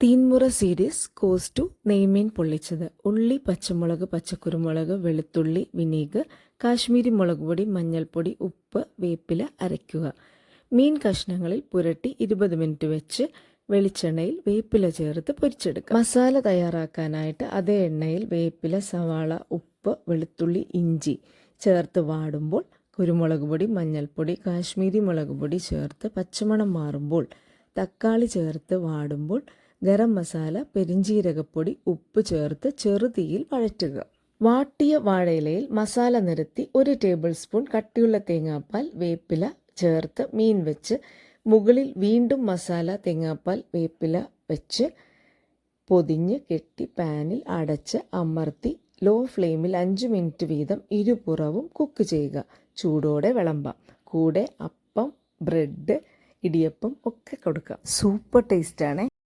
തീൻമുറ series course two നെയ്മീൻ പൊള്ളിച്ചത്. ഉള്ളി പച്ചമുളക് പച്ചക്കുരുമുളക് വെളുത്തുള്ളി വിനീഗർ കാശ്മീരി മുളക് പൊടി മഞ്ഞൾപ്പൊടി ഉപ്പ് വേപ്പില അരയ്ക്കുക. മീൻ കഷ്ണങ്ങളിൽ പുരട്ടി ഇരുപത് മിനിറ്റ് വെച്ച് വെളിച്ചെണ്ണയിൽ വേപ്പില ചേർത്ത് പൊരിച്ചെടുക്കുക. മസാല തയ്യാറാക്കാനായിട്ട് അതേ എണ്ണയിൽ വേപ്പില സവാള ഉപ്പ് വെളുത്തുള്ളി ഇഞ്ചി ചേർത്ത് വാടുമ്പോൾ കുരുമുളക് പൊടി മഞ്ഞൾപ്പൊടി കാശ്മീരി മുളക് പൊടി ചേർത്ത് പച്ചമണം മാറുമ്പോൾ തക്കാളി ചേർത്ത് വാടുമ്പോൾ ഗരം മസാല പെരിഞ്ചീരകപ്പൊടി ഉപ്പ് ചേർത്ത് ചെറുതീയിൽ വഴറ്റുക. വാട്ടിയ വാഴയിലയിൽ മസാല നിരത്തി ഒരു ടേബിൾ സ്പൂൺ കട്ടിയുള്ള തേങ്ങാപ്പാൽ വേപ്പില ചേർത്ത് മീൻ വെച്ച് മുകളിൽ വീണ്ടും മസാല തേങ്ങാപ്പാൽ വേപ്പില വെച്ച് പൊതിഞ്ഞ് കെട്ടി പാനിൽ അടച്ച് അമർത്തി ലോ ഫ്ലെയിമിൽ അഞ്ച് മിനിറ്റ് വീതം ഇരുപുറവും കുക്ക് ചെയ്യുക. ചൂടോടെ വിളമ്പാം. കൂടെ അപ്പം ബ്രെഡ് ഇടിയപ്പം ഒക്കെ കൊടുക്കാം സൂപ്പർ ടേസ്റ്റാണ്